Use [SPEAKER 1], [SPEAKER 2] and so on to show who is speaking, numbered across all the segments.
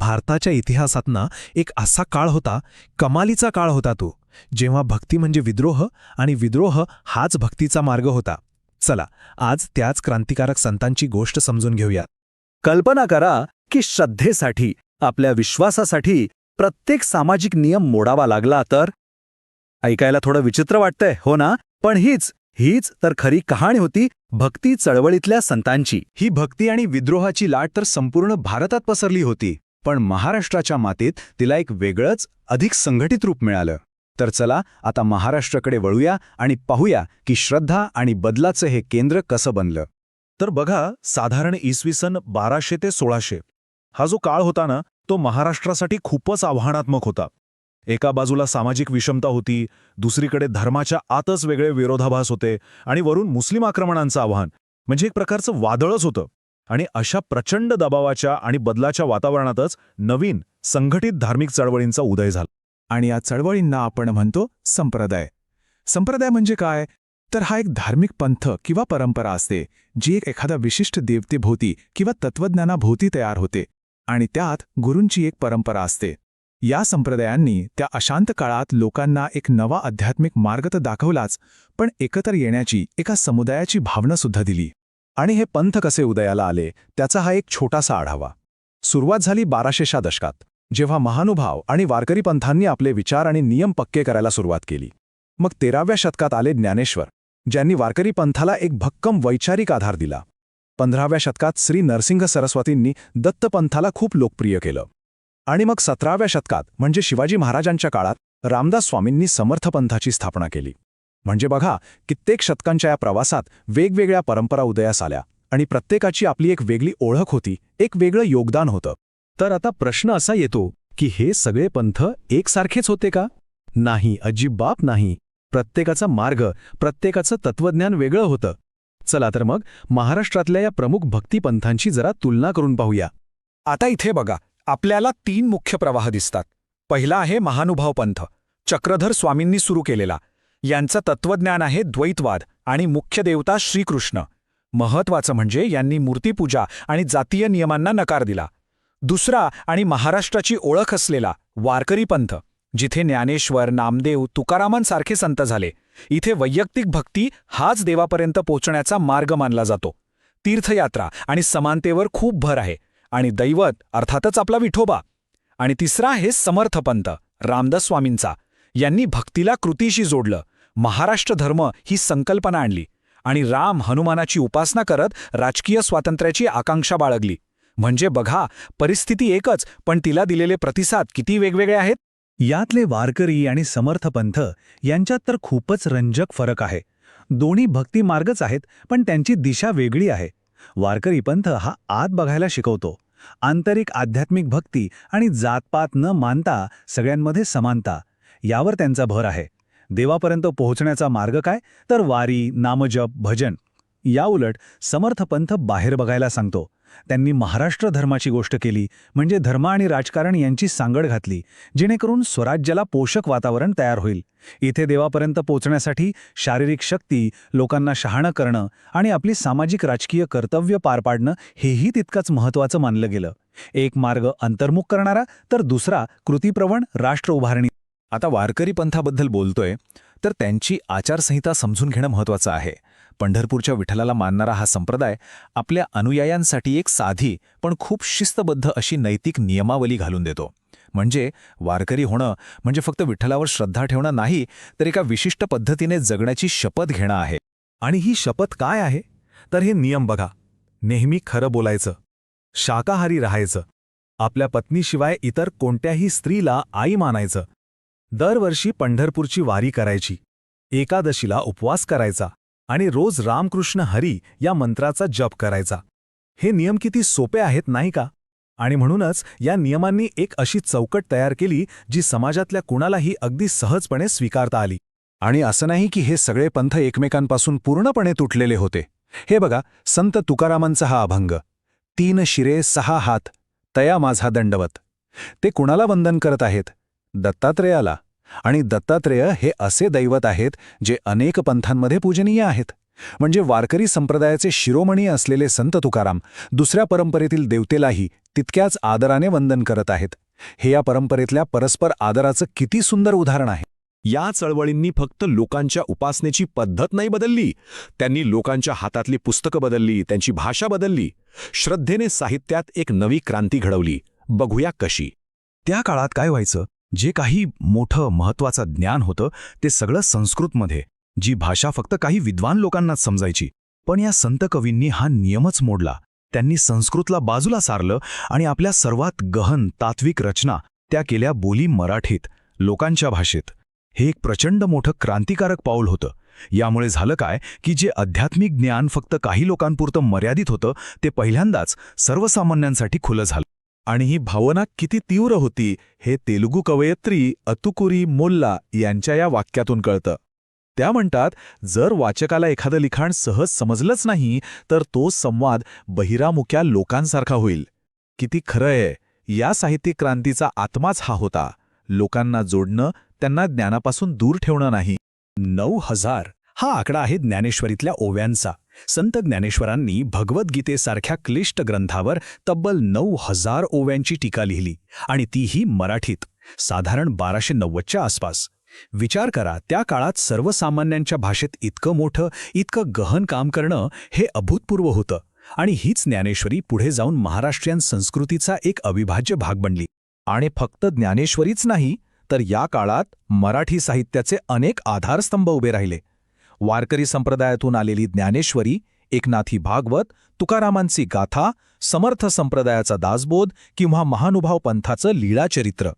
[SPEAKER 1] भारताच्या इतिहासात ना एक असा काळ होता कमालीचा काळ होता तो जेव्हा भक्ती म्हणजे विद्रोह आणि विद्रोह हाच भक्तीचा मार्ग होता. चला आज त्याच क्रांतिकारक संतांची गोष्ट समजून घेऊयात.
[SPEAKER 2] कल्पना करा की श्रद्धेसाठी आपल्या विश्वासासाठी प्रत्येक सामाजिक नियम मोडावा लागला तर? ऐकायला थोडं विचित्र वाटतंय हो ना? पण हीच हीच तर खरी कहाणी होती भक्ती चळवळीतल्या संतांची.
[SPEAKER 1] ही भक्ती आणि विद्रोहाची लाट तर संपूर्ण भारतात पसरली होती. पण महाराष्ट्राच्या मातीत तिला एक वेगळंच अधिक संघटित रूप मिळालं. तर चला आता महाराष्ट्राकडे वळूया आणि पाहूया की श्रद्धा आणि बदलाचं हे केंद्र कसं बनलं.
[SPEAKER 3] तर बघा साधारण इसवी सन बाराशे ते सोळाशे. हा जो काळ होता ना तो महाराष्ट्रासाठी खूपच आव्हानात्मक होता. एका बाजूला सामाजिक विषमता होती दुसरीकडे धर्माच्या आतच वेगळे विरोधाभास होते आणि वरून मुस्लिम आक्रमणांचं आव्हान म्हणजे एक प्रकारचं वादळच होतं. आणि अशा प्रचंड दबावाच्या आणि बदलाच्या वातावरणातच नवीन संघटित धार्मिक चळवळींचा उदय झाला.
[SPEAKER 4] आणि या चळवळींना आपण म्हणतो संप्रदाय. संप्रदाय म्हणजे काय? तर हा एक धार्मिक पंथ किंवा परंपरा असते जी एक एखाद्या विशिष्ट देवतेभोवती किंवा तत्त्वज्ञानाभोवती तयार होते आणि त्यात गुरूंची एक परंपरा असते. या संप्रदायांनी त्या अशांत काळात लोकांना एक नवा आध्यात्मिक मार्ग तर दाखवलाच पण एकत्र येण्याची एका समुदायाची भावना सुद्धा दिली.
[SPEAKER 2] आणि हे पंथ कसे उदयाला आले त्याचा हा एक छोटासा आढावा. सुरुवात झाली बाराशेच्या दशकात जेव्हा महानुभाव आणि वारकरी पंथांनी आपले विचार आणि नियम पक्के करायला सुरुवात केली. मग तेराव्या शतकात आले ज्ञानेश्वर ज्यांनी वारकरी पंथाला एक भक्कम वैचारिक आधार दिला. पंधराव्या शतकात श्री नरसिंह सरस्वतींनी दत्तपंथाला खूप लोकप्रिय केलं. आणि मग सतराव्या शतकात म्हणजे शिवाजी महाराजांच्या काळात रामदास स्वामींनी समर्थपंथाची स्थापना केली. म्हणजे बघा कित्येक शतकांच्या या प्रवासात वेगवेगळ्या परंपरा उदयास आल्या आणि प्रत्येकाची आपली एक वेगळी ओळख होती एक वेगळं योगदान होतं.
[SPEAKER 1] तर आता प्रश्न असा येतो की हे सगळे पंथ एकसारखेच होते का? नाही अजिबात नाही. प्रत्येकाचा मार्ग प्रत्येकाचं तत्वज्ञान वेगळं होतं. चला तर मग महाराष्ट्रातल्या या प्रमुख भक्तिपंथांची जरा तुलना करून पाहूया.
[SPEAKER 5] आता इथे बघा आपल्याला तीन मुख्य प्रवाह दिसतात. पहिला आहे महानुभाव पंथ. चक्रधर स्वामींनी सुरू केलेला. यांचं तत्वज्ञान आहे द्वैतवाद आणि मुख्य देवता श्रीकृष्ण. महत्वाचं म्हणजे यांनी मूर्तीपूजा आणि जातीय नियमांना नकार दिला. दुसरा आणि महाराष्ट्राची ओळख असलेला वारकरी पंथ जिथे ज्ञानेश्वर नामदेव तुकारामांसारखे संत झाले. इथे वैयक्तिक भक्ती हाच देवापर्यंत पोचण्याचा मार्ग मानला जातो. तीर्थयात्रा आणि समानतेवर खूप भर आहे आणि दैवत अर्थातच आपला विठोबा. आणि तिसरा आहे समर्थपंत रामदास स्वामींचा. यांनी भक्तीला कृतीशी जोडलं. महाराष्ट्र धर्म ही संकल्पना आणली आणि राम हनुमानाची उपासना करत राजकीय स्वातंत्र्याची आकांक्षा बाळगली. म्हणजे बघा परिस्थिती एकच पण तिला दिलेले प्रतिसाद किती वेगवेगळे आहेत?
[SPEAKER 2] यातले वारकरी आणि समर्थपंथ यांच्यात तर खूपच रंजक फरक आहे. दोन्ही भक्ती मार्गच आहेत पण त्यांची दिशा वेगळी आहे. वारकरी पंथ हा आत बघायला शिकवतो. आंतरिक आध्यात्मिक भक्ती आणि जातपात न मानता सगळ्यांमध्ये समानता यावर त्यांचा भर आहे. देवापर्यंत पोहोचण्याचा मार्ग काय? तर वारी नामजप भजन. याउलट समर्थपंथ बाहेर बघायला सांगतो. त्यांनी महाराष्ट्र धर्माची गोष्ट केली म्हणजे धर्म आणि राजकारण यांची सांगड घातली जेणेकरून स्वराज्याला पोषक वातावरण तयार होईल. इथे देवापर्यंत पोचण्यासाठी शारीरिक शक्ती लोकांना शहाणं करणं आणि आपली सामाजिक राजकीय कर्तव्य पार पाडणं हेही तितकंच महत्त्वाचं मानलं गेलं. एक मार्ग अंतर्मुख करणारा तर दुसरा कृतीप्रवण राष्ट्र उभारणी
[SPEAKER 1] आता वारकरी पंथाबद्दल बोलतोय तर त्यांची आचारसंहिता समजून घेणं महत्वाचं आहे. पंढरपूरच्या विठ्ठलाला मानणारा हा संप्रदाय आपल्या अनुयायांसाठी एक साधी पण खूप शिस्तबद्ध अशी नैतिक नियमावली घालून देतो. म्हणजे वारकरी होणं म्हणजे फक्त विठ्ठलावर श्रद्धा ठेवणं नाही तर एका विशिष्ट पद्धतीने जगण्याची शपथ घेणं आहे.
[SPEAKER 3] आणि ही शपथ काय आहे? तर हे नियम बघा. नेहमी खरं बोलायचं. शाकाहारी राहायचं. आपल्या पत्नीशिवाय इतर कोणत्याही स्त्रीला आई मानायचं. दरवर्षी पंढरपूरची वारी करायची. एकादशीला उपवास करायचा आणि रोज रामकृष्ण हरी या मंत्राचा जप करायचा. हे नियम किती सोपे आहेत नाही का? आणि म्हणूनच या नियमांनी एक अशी चौकट तयार केली जी समाजातल्या कुणालाही अगदी सहजपणे स्वीकारता आली.
[SPEAKER 2] आणि असं नाही की हे सगळे पंथ एकमेकांपासून पूर्णपणे तुटलेले होते. हे बघा संत तुकारामांचा हा अभंग तीन शिरे सहा हात तया माझा दंडवत. ते कुणाला वंदन करत आहेत? दत्तात्रेयाला. आणि दत्तात्रेय हे असे दैवत आहेत जे अनेक पंथांमध्ये पूजनीय आहेत. म्हणजे वारकरी संप्रदायाचे शिरोमणी असलेले संत तुकाराम दुसऱ्या परंपरेतील देवतेलाही
[SPEAKER 3] तितक्याच आदराने वंदन करत आहेत. हे या परंपरेतल्या परस्पर आदराचं किती सुंदर उदाहरण आहे.
[SPEAKER 6] या चळवळींनी फक्त लोकांच्या उपासनेची पद्धत नाही बदलली. त्यांनी लोकांच्या हातातली पुस्तकं बदलली त्यांची भाषा बदलली. श्रद्धेने साहित्यात एक नवी क्रांती घडवली. बघूया कशी.
[SPEAKER 2] त्या काळात काय व्हायचं? जे काही मोठं महत्वाचं ज्ञान होतं ते सगळं संस्कृतमध्ये. जी भाषा फक्त काही विद्वान लोकांनाच समजायची. पण या संत कवींनी हा नियमच मोडला. त्यांनी संस्कृतला बाजूला सारलं आणि आपल्या सर्वात गहन तात्विक रचना त्या केल्या बोली मराठीत लोकांच्या भाषेत. हे एक प्रचंड मोठं क्रांतिकारक पाऊल होतं. यामुळे झालं काय की जे आध्यात्मिक ज्ञान फक्त काही लोकांपुरतं मर्यादित होतं ते पहिल्यांदाच सर्वसामान्यांसाठी खुलं झालं.
[SPEAKER 3] आणि ही भावना किती तीव्र होती हे तेलुगू कवयित्री अतुकुरी मोल्ला यांच्या या वाक्यातून कळतं. त्या म्हणतात जर वाचकाला एखादं लिखाण सहज समजलंच नाही तर तो संवाद बहिरामुख्या लोकांसारखा होईल. किती खरं आहे या साहित्यिक क्रांतीचा आत्माच हा होता. लोकांना जोडणं त्यांना ज्ञानापासून दूर ठेवणं नाही.
[SPEAKER 2] नऊ हजार. हा आकडा आहे ज्ञानेश्वरीतल्या ओव्यांचा. संत ज्ञानेश्वरांनी भगवद्गीतेसारख्या क्लिष्ट ग्रंथावर तब्बल नऊ हजार ओव्यांची टीका लिहिली आणि तीही मराठीत साधारण बाराशे नव्वदच्या आसपास. विचार करा त्या काळात सर्वसामान्यांच्या भाषेत इतकं मोठं इतकं गहन काम करणं हे अभूतपूर्व होतं आणि हीच ज्ञानेश्वरी पुढे जाऊन महाराष्ट्रीयन संस्कृतीचा एक अविभाज्य भाग बनली.
[SPEAKER 3] आणि फक्त ज्ञानेश्वरीच नाही तर या काळात मराठी साहित्याचे अनेक आधारस्तंभ उभे राहिले. वारकरी संप्रदायातून आलेली ज्ञानेश्वरी एकनाथी भागवत तुकारामांची गाथा समर्थ संप्रदायाचा दासबोध किंवा महानुभाव पंथाचं लीळाचरित्र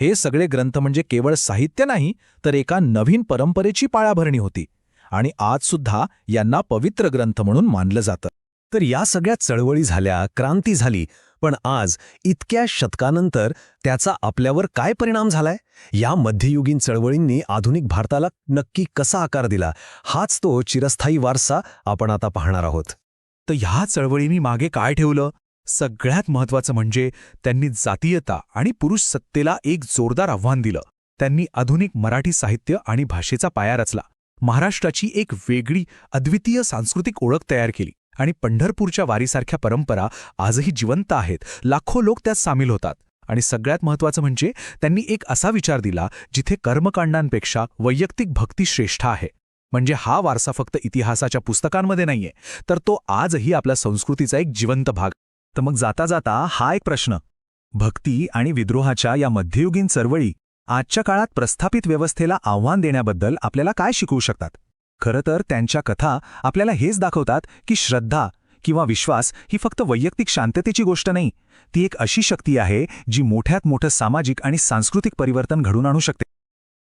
[SPEAKER 3] हे सगळे ग्रंथ म्हणजे केवळ साहित्य नाही तर एका नवीन परंपरेची पाळाभरणी होती आणि आजसुद्धा यांना पवित्र ग्रंथ म्हणून मानलं जातं.
[SPEAKER 2] तर या सगळ्या चळवळी झाल्या क्रांती झाली पण आज इतक्या शतकानंतर त्याचा आपल्यावर काय परिणाम झालाय? या मध्ययुगीन चळवळींनी आधुनिक भारताला नक्की कसा आकार दिला? हाच तो चिरस्थायी वारसा आपण आता पाहणार आहोत.
[SPEAKER 4] तर ह्या चळवळींनी मागे काय ठेवलं? सगळ्यात महत्वाचं म्हणजे त्यांनी जातीयता आणि पुरुष सत्तेला एक जोरदार आव्हान दिलं. त्यांनी आधुनिक मराठी साहित्य आणि भाषेचा पाया रचला. महाराष्ट्राची एक वेगळी अद्वितीय सांस्कृतिक ओळख तयार केली. आणि पंढरपूरच्या वारीसारख्या परंपरा आजही जिवंत आहेत. लाखो लोक त्यात सामील होतात. आणि सगळ्यात महत्वाचं म्हणजे त्यांनी एक असा विचार दिला जिथे कर्मकांडांपेक्षा वैयक्तिक भक्ती श्रेष्ठ आहे. म्हणजे हा वारसा फक्त इतिहासाच्या पुस्तकांमध्ये नाहीये तर तो आजही आपल्या संस्कृतीचा एक जिवंत भाग.
[SPEAKER 2] तर मग जाता जाता हा एक प्रश्न. भक्ती आणि विद्रोहाच्या या मध्ययुगीन चळवळी आजच्या काळात प्रस्थापित व्यवस्थेला आव्हान देण्याबद्दल आपल्याला काय शिकवू शकतात? खरं तर त्यांच्या कथा आपल्याला हेच दाखवतात की श्रद्धा किंवा विश्वास ही फक्त वैयक्तिक शांततेची गोष्ट नाही ती एक अशी शक्ती आहे जी मोठ्यात मोठं सामाजिक आणि सांस्कृतिक परिवर्तन घडून आणू शकते.